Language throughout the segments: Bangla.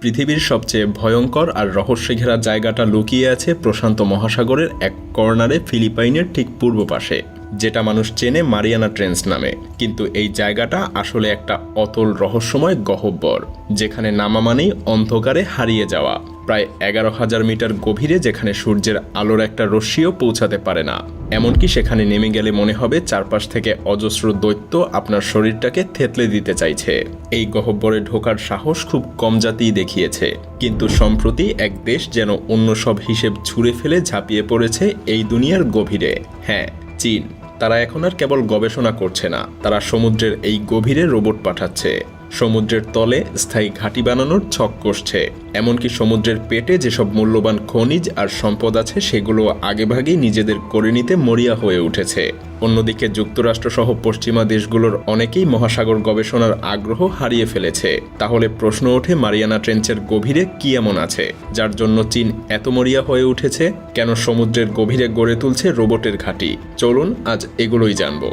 পৃথিবীর সবচেয়ে ভয়ঙ্কর আর রহস্য ঘেরা জায়গাটা লুকিয়ে আছে প্রশান্ত মহাসাগরের এক কর্নারে ফিলিপাইনের ঠিক পূর্ব পাশে, যেটা মানুষ চেনে মারিয়ানা ট্রেন্স নামে। কিন্তু এই জায়গাটা আসলে একটা অতল রহস্যময় গহব্বর, যেখানে নামা মানেই অন্ধকারে হারিয়ে যাওয়া। প্রায় এগারো হাজার মিটার গভীরে যেখানে সূর্যের আলোর একটা রশ্মিও পৌঁছাতে পারে না। এমনকি সেখানে নেমে গেলে মনে হবে চারপাশ থেকে অজস্র দৈত্য আপনার শরীরটাকে থেতলে দিতে চাইছে। এই গহব্বরে ঢোকার সাহস খুব কম জাতিই দেখিয়েছে। কিন্তু সম্প্রতি এক দেশ যেন অন্য সব হিসেব ছুঁড়ে ফেলে ঝাঁপিয়ে পড়েছে এই দুনিয়ার গভীরে। হ্যাঁ চীন। তারা এখন আর কেবল গবেষণা করছে না। তারা সমুদ্রের এই গভীরে রোবট পাঠাচ্ছে। সমুদ্রের তলে স্থায়ী ঘাঁটি বানানোর ছক কষছে। এমনকি সমুদ্রের পেটে যেসব মূল্যবান খনিজ আর সম্পদ আছে, সেগুলো আগেভাগেই নিজেদের করে নিতে মরিয়া হয়ে উঠেছে। অন্যদিকে যুক্তরাষ্ট্রসহ পশ্চিমা দেশগুলোর অনেকেই মহাসাগর গবেষণার আগ্রহ হারিয়ে ফেলেছে। তাহলে প্রশ্ন ওঠে মারিয়ানা ট্রেঞ্চের গভীরে কি এমন আছে, যার জন্য চীন এত মরিয়া হয়ে উঠেছে? কেন সমুদ্রের গভীরে গড়ে তুলছে রোবটের ঘাঁটি? চলুন আজ এগুলোই জানব।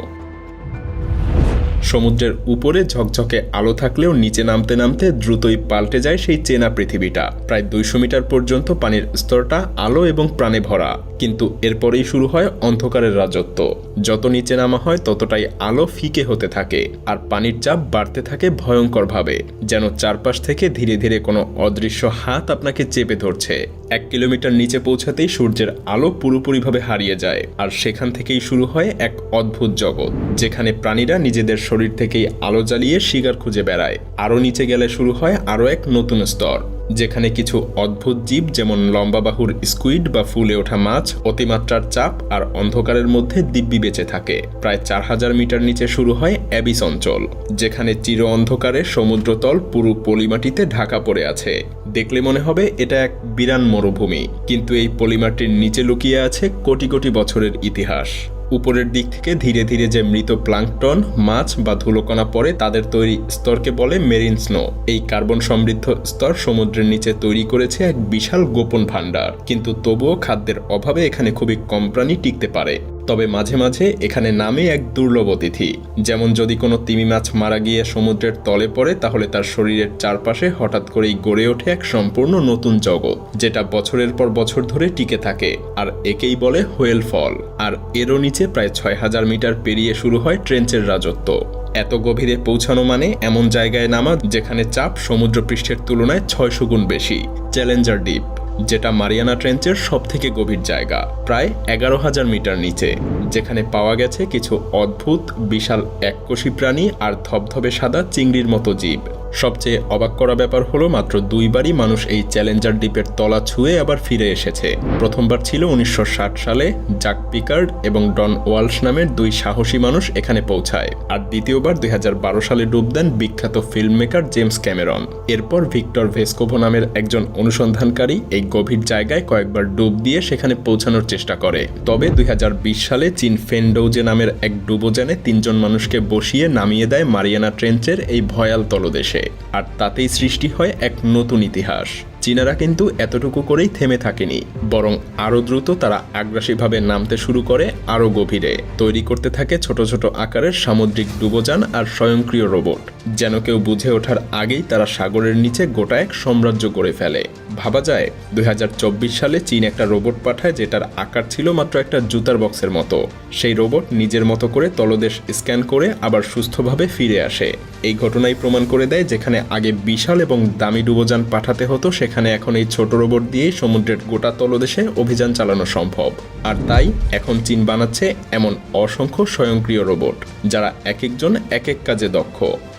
সমুদ্রের উপরে ঝকঝকে আলো থাকলেও নিচে নামতে নামতে দ্রুতই পাল্টে যায় সেই চেনা পৃথিবীটা। প্রায় দুইশো মিটার পর্যন্ত পানির স্তরটা আলো এবং প্রাণে ভরা। কিন্তু এরপরেই শুরু হয় অন্ধকারের রাজত্ব। যত নিচে নামা হয়, ততটাই আলো ফিকে হতে থাকে, আর পানির চাপ বাড়তে থাকে ভয়ঙ্করভাবে, যেন চারপাশ থেকে ধীরে ধীরে কোনো অদৃশ্য হাত আপনাকে চেপে ধরছে। এক কিলোমিটার নিচে পৌঁছাতেই সূর্যের আলো পুরোপুরিভাবে হারিয়ে যায়, আর সেখান থেকেই শুরু হয় এক অদ্ভুত জগৎ, যেখানে প্রাণীরা নিজেদের শরীর থেকেই আলো জ্বালিয়ে শিকার খুঁজে বেড়ায়। আরও নিচে গেলে শুরু হয় আরও এক নতুন স্তর। যেখানে কিছু অদ্ভুত জীব, যেমন লম্বা বাহুর স্কুইড বা ফুলে ওঠা মাছ, অতিমাত্রার চাপ আর অন্ধকারের মধ্যে দিব্যি বেঁচে থাকে। প্রায় চার হাজার মিটার নিচে শুরু হয় অ্যাবিস অঞ্চল, যেখানে চির অন্ধকারে সমুদ্রতল পুরো পলিমাটিতে ঢাকা পড়ে আছে। দেখলে মনে হবে এটা এক বিরান মরুভূমি, কিন্তু এই পলিমাটির নিচে লুকিয়ে আছে কোটি কোটি বছরের ইতিহাস। উপরের দিক থেকে ধীরে ধীরে যে মৃত প্লাঙ্কটন, মাছ বা ধুলোকণা পড়ে, তাদের তৈরি স্তরকে বলে মেরিন স্নো। এই কার্বন সমৃদ্ধ স্তর সমুদ্রের নিচে তৈরি করেছে এক বিশাল গোপন ভাণ্ডার। কিন্তু তবুও খাদ্যের অভাবে এখানে খুবই কম প্রাণী টিকতে পারে। তবে মাঝে মাঝে এখানে নামে এক দুর্লভ অতিথি। যেমন যদি কোনো তিমি মাছ মারা গিয়ে সমুদ্রের তলে পড়ে, তাহলে তার শরীরের চারপাশে হঠাৎ করেই গড়ে ওঠে এক সম্পূর্ণ নতুন জগৎ, যেটা বছরের পর বছর ধরে টিকে থাকে, আর একেই বলে হোয়েল ফল। আর এরও নিচে প্রায় ছয় হাজার মিটার পেরিয়ে শুরু হয় ট্রেঞ্চের রাজত্ব। এত গভীরে পৌঁছানো মানে এমন জায়গায় নামা, যেখানে চাপ সমুদ্রপৃষ্ঠের তুলনায় ছয়শো গুণ বেশি। চ্যালেঞ্জার দ্বীপ। যেটা মারিয়ানা ট্রেঞ্চের সব থেকে গভীর জায়গা, প্রায় এগারো হাজার মিটার নিচে, যেখানে পাওয়া গেছে কিছু অদ্ভুত, বিশাল এককোষী প্রাণী আর ধবধবে সাদা চিংড়ির মতো জীব। সবচেয়ে অবাক করা ব্যাপার হলো মাত্র দুইবারই মানুষ এই চ্যালেঞ্জার দ্বীপের তলা ছুঁয়ে আবার ফিরে এসেছে। প্রথমবার ছিল উনিশশো ষাট সালে জাক পিকার্ড এবং ডন ওয়ালস নামের দুই সাহসী মানুষ এখানে পৌঁছায়। আর দ্বিতীয়বার দুই হাজার বারো সালে ডুব দেন বিখ্যাত ফিল্ম মেকার জেমস ক্যামেরন। এরপর ভিক্টর ভেস্কোভো নামের একজন অনুসন্ধানকারী এই গভীর জায়গায় কয়েকবার ডুব দিয়ে সেখানে পৌঁছানোর চেষ্টা করে। তবে দুই হাজার বিশ সালে চীন ফেন্ডৌজে নামের এক ডুবোজানে তিনজন মানুষকে বসিয়ে নামিয়ে দেয় মারিয়ানা ট্রেঞ্চের এই ভয়াল তলদেশে। আর তাতেই সৃষ্টি হয় এক নতুন ইতিহাস। চীনারা কিন্তু এতটুকু করেই থেমে থাকেনি, বরং আরও দ্রুত তারা আগ্রাসীভাবে নামতে শুরু করে আরও গভীরে। তৈরি করতে থাকে ছোট ছোট আকারের সামুদ্রিক ডুবোযান আর স্বয়ংক্রিয় রোবট, যেন কেউ বুঝে ওঠার আগেই তারা সাগরের নিচে গোটা এক সাম্রাজ্য গড়ে ফেলে। ভাবা যায় দু হাজার চব্বিশ সালে চীন একটা রোবট পাঠায় যেটার আকার ছিল মাত্র একটা জুতার বক্সের মতো। সেই রোবট নিজের মতো করে তলদেশ স্ক্যান করে আবার সুস্থভাবে ফিরে আসে। এই ঘটনাই প্রমাণ করে দেয় যেখানে আগে বিশাল এবং দামি ডুবোযান পাঠাতে হতো, সেখানে এখন এই ছোট রোবট দিয়েই সমুদ্রের গোটা তলদেশে অভিযান চালানো সম্ভব। আর তাই এখন চীন বানাচ্ছে এমন অসংখ্য স্বয়ংক্রিয় রোবট, যারা এক একজন এক এক কাজে দক্ষ।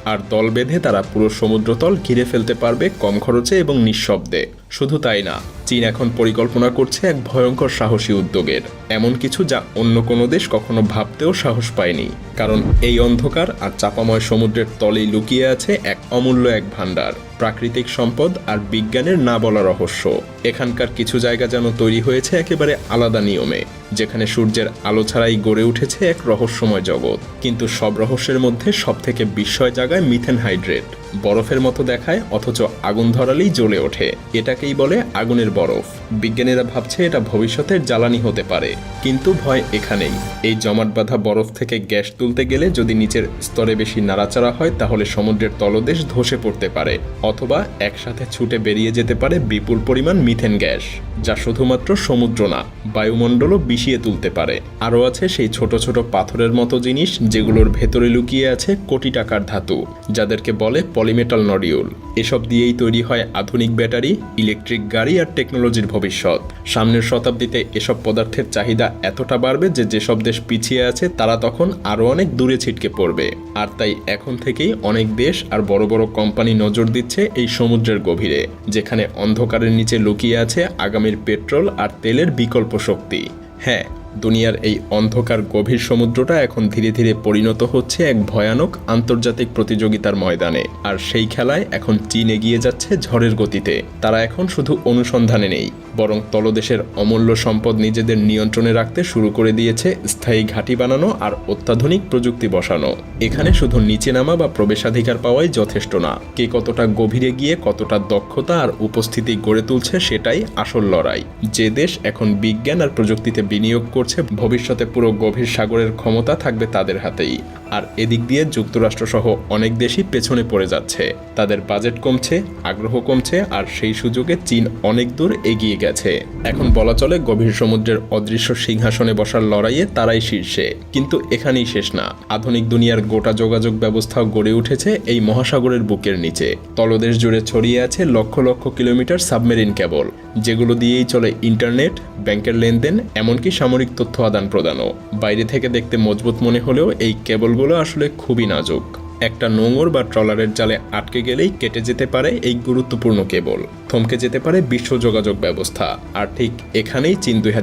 আর দল বেঁধে তারা পুরো সমুদ্রতল ঘিরে ফেলতে পারবে কম খরচে এবং নিঃশব্দে। শুধু তাই না চীন এখন পরিকল্পনা করছে এক ভয়ঙ্কর সাহসী উদ্যোগের। এমন কিছু যা অন্য কোনো দেশ কখনো ভাবতেও সাহস পায়নি। কারণ এই অন্ধকার আর চাপাময় সমুদ্রের তলেই লুকিয়ে আছে এক অমূল্য এক ভাণ্ডার, প্রাকৃতিক সম্পদ আর বিজ্ঞানের না বলা রহস্য। এখানকার কিছু জায়গা যেন তৈরি হয়েছে একেবারে আলাদা নিয়মে, যেখানে সূর্যের আলো ছাড়াই গড়ে উঠেছে এক রহস্যময় জগৎ। কিন্তু সব রহস্যের মধ্যে সবথেকে বিস্ময় জায়গায় মিথেন হাইড্রেট। বরফের মতো দেখায়, অথচ আগুন ধরালেই জ্বলে ওঠে। এটাকেই বলে আগুনের বরফ। বিজ্ঞানীরা ভাবছে এটা ভবিষ্যতের জ্বালানি হতে পারে। কিন্তু ভয় এখানেই। এই জমাট বাঁধা বরফ থেকে গ্যাস তুলতে গেলে যদি নিচের স্তরে বেশি নাড়াচাড়া হয়, তাহলে সমুদ্রের তলদেশ ধসে পড়তে পারে, অথবা একসাথে ছুটে বেরিয়ে যেতে পারে বিপুল পরিমাণ মিথেন গ্যাস, যা শুধুমাত্র সমুদ্র না, বায়ুমণ্ডলও বিষিয়ে তুলতে পারে। আরও আছে সেই ছোট ছোট পাথরের মতো জিনিস, যেগুলোর ভেতরে লুকিয়ে আছে কোটি টাকার ধাতু, যাদেরকে বলে পলিমেটাল নডিউল। এসব দিয়েই তৈরি হয় আধুনিক ব্যাটারি, ইলেকট্রিক গাড়ি আর টেকনোলজির ভবিষ্যৎ। সামনের শতাব্দীতে এসব পদার্থের চাহিদা এতটা বাড়বে যে যেসব দেশ পিছিয়ে আছে, তারা তখন আরও অনেক দূরে ছিটকে পড়বে। আর তাই এখন থেকেই অনেক দেশ আর বড় বড় কোম্পানি নজর দিচ্ছে এই সমুদ্রের গভীরে, যেখানে অন্ধকারের নিচে লুকিয়ে আছে আগামীর পেট্রোল আর তেলের বিকল্প শক্তি। হ্যাঁ দুনিয়ার এই অন্ধকার গভীর সমুদ্রটা এখন ধীরে ধীরে পরিণত হচ্ছে এক ভয়ানক আন্তর্জাতিক প্রতিযোগিতার ময়দানে। আর সেই খেলায় এখন চীন এগিয়ে যাচ্ছে ঝড়ের গতিতে। তারা এখন শুধু অনুসন্ধানে নেই, বরং তলদেশের অমূল্য সম্পদ নিজেদের নিয়ন্ত্রণে রাখতে শুরু করে দিয়েছে স্থায়ী ঘাঁটি বানানো আর অত্যাধুনিক প্রযুক্তি বসানো। এখানে শুধু নিচে নামা বা প্রবেশাধিকার পাওয়াই যথেষ্ট না, কে কতটা গভীরে গিয়ে কতটা দক্ষতা আর উপস্থিতি গড়ে তুলছে সেটাই আসল লড়াই। যে দেশ এখন বিজ্ঞান আর প্রযুক্তিতে বিনিয়োগ করছে ভবিষ্যতে পুরো গভীর সাগরের ক্ষমতা থাকবে তাদের হাতেই। আর এদিক দিয়ে যুক্তরাষ্ট্র সহ অনেক দেশই পেছনে পড়ে যাচ্ছে। তাদের বাজেট কমছে, আগ্রহ কমছে, আর সেই সুযোগে চীন অনেক দূর এগিয়ে গেছে। এখন বলা চলে গভীর সমুদ্রের অদৃশ্য সিংহাসনে বসার লড়াইয়ে তারাই শীর্ষে। কিন্তু এখানেই শেষ না। আধুনিক দুনিয়ার গোটা যোগাযোগ ব্যবস্থাও গড়ে উঠেছে এই মহাসাগরের বুকের নিচে। তলদেশ জুড়ে ছড়িয়ে আছে lakh lakh kilometre submarine cable, যেগুলো দিয়েই চলে ইন্টারনেট, ব্যাংকের লেনদেন, এমনকি সামরিক তথ্য আদান প্রদানও বাইরে থেকে দেখতে মজবুত মনে হলেও এই কেবলগুলো আসলে খুবই নাজুক। একটা নোঙর বা ট্রলারের জালে আটকে গেলেই কেটে যেতে পারে এই গুরুত্বপূর্ণ কেবল। থমকে যেতে পারে বিশ্ব যোগাযোগ ব্যবস্থা। আর ঠিক এখানেই চীন দুই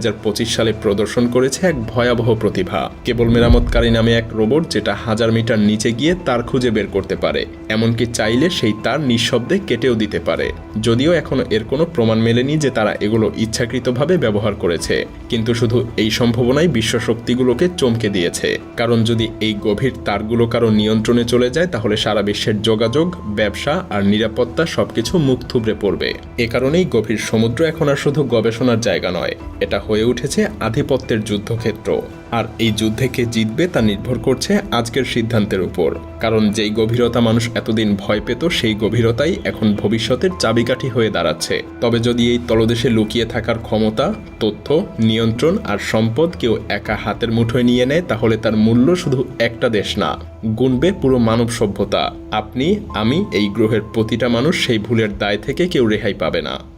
সালে প্রদর্শন করেছে এক ভয়াবহ প্রতিভা। কেবল মেরামতকারী নামে এক রোবট যেটা হাজার মিটার নিচে গিয়ে তার খুঁজে বের করতে পারে। এমনকি চাইলে সেই তার নিঃশব্দে কেটেও দিতে পারে। যদিও এখনও এর কোনো প্রমাণ মেলেনি যে তারা এগুলো ইচ্ছাকৃতভাবে ব্যবহার করেছে। কিন্তু শুধু এই সম্ভাবনাই বিশ্ব শক্তিগুলোকে চমকে দিয়েছে। কারণ যদি এই গভীর তারগুলো কারও নিয়ন্ত্রণে চলে যায়, তাহলে সারা বিশ্বের যোগাযোগ, ব্যবসা আর নিরাপত্তা সবকিছু মুখ থুবড়ে পড়বে। এ কারণেই গভীর সমুদ্র এখন আর শুধু গবেষণার জায়গা নয়, এটা হয়ে উঠেছে আধিপত্যের যুদ্ধক্ষেত্র। আর এই যুদ্ধে কে জিতবে তা নির্ভর করছে আজকের সিদ্ধান্তের উপর। কারণ যেই গভীরতা মানুষ এতদিন ভয় পেত, সেই গভীরতাই এখন ভবিষ্যতের চাবিকাঠি হয়ে দাঁড়াচ্ছে। তবে যদি এই তলদেশে লুকিয়ে থাকার ক্ষমতা, তথ্য, নিয়ন্ত্রণ আর সম্পদ কেউ একা হাতের মুঠোয় নিয়ে নেয়, তাহলে তার মূল্য শুধু একটা দেশ না, গুনবে পুরো মানব সভ্যতা। আপনি, আমি, এই গ্রহের প্রতিটা মানুষ সেই ভুলের দায় থেকে কেউ রেহাই পাবে না।